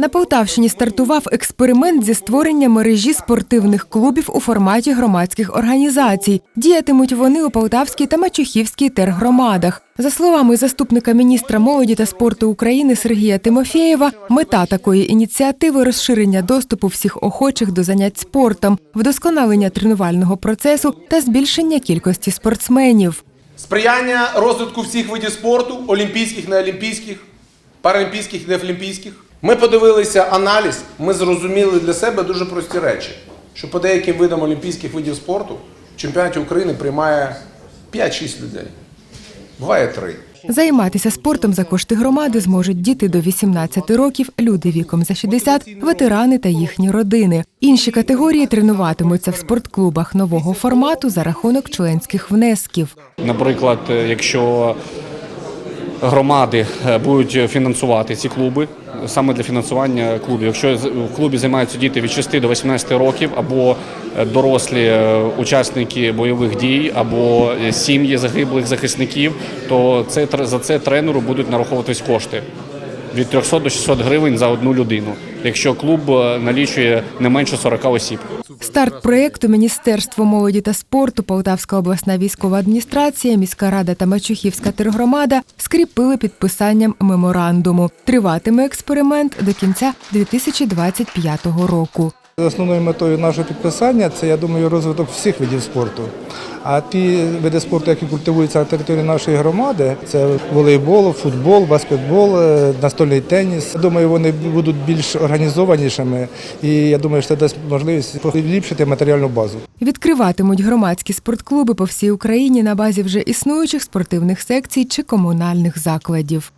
На Полтавщині стартував експеримент зі створення мережі спортивних клубів у форматі громадських організацій. Діятимуть вони у Полтавській та Мачухівській тергромадах. За словами заступника міністра молоді та спорту України Сергія Тимофєєва, мета такої ініціативи розширення доступу всіх охочих до занять спортом, вдосконалення тренувального процесу та збільшення кількості спортсменів. Сприяння розвитку всіх видів спорту, олімпійських, неолімпійських, паралімпійських, неолімпійських. Ми подивилися аналіз, ми зрозуміли для себе дуже прості речі, що по деяким видам олімпійських видів спорту в чемпіонаті України приймає 5-6 людей. Буває 3. Займатися спортом за кошти громади зможуть діти до 18 років, люди віком за 60, ветерани та їхні родини. Інші категорії тренуватимуться в спортклубах нового формату за рахунок членських внесків. Наприклад, якщо громади е, будуть фінансувати ці клуби, саме для фінансування клубів. Якщо в клубі займаються діти від 6 до 18 років, або е, дорослі е, учасники бойових дій, або сім'ї загиблих захисників, то це за це тренеру будуть нараховуватись кошти. Від 300 до 600 гривень за одну людину, якщо клуб е, налічує не менше 40 осіб. Старт проєкту Міністерство молоді та спорту, Полтавська обласна військова адміністрація, міська рада та Мачухівська тергромада скріпили підписанням меморандуму. Триватиме експеримент до кінця 2025 року. Основною метою нашого підписання це, я думаю, розвиток всіх видів спорту. А ті види спорту, які культивуються на території нашої громади, це волейбол, футбол, баскетбол, е, настольний теніс. Я думаю, вони будуть більш організованішими, і я думаю, що це дасть можливість поліпшити матеріальну базу. Відкриватимуть громадські спортклуби по всій Україні на базі вже існуючих спортивних секцій чи комунальних закладів.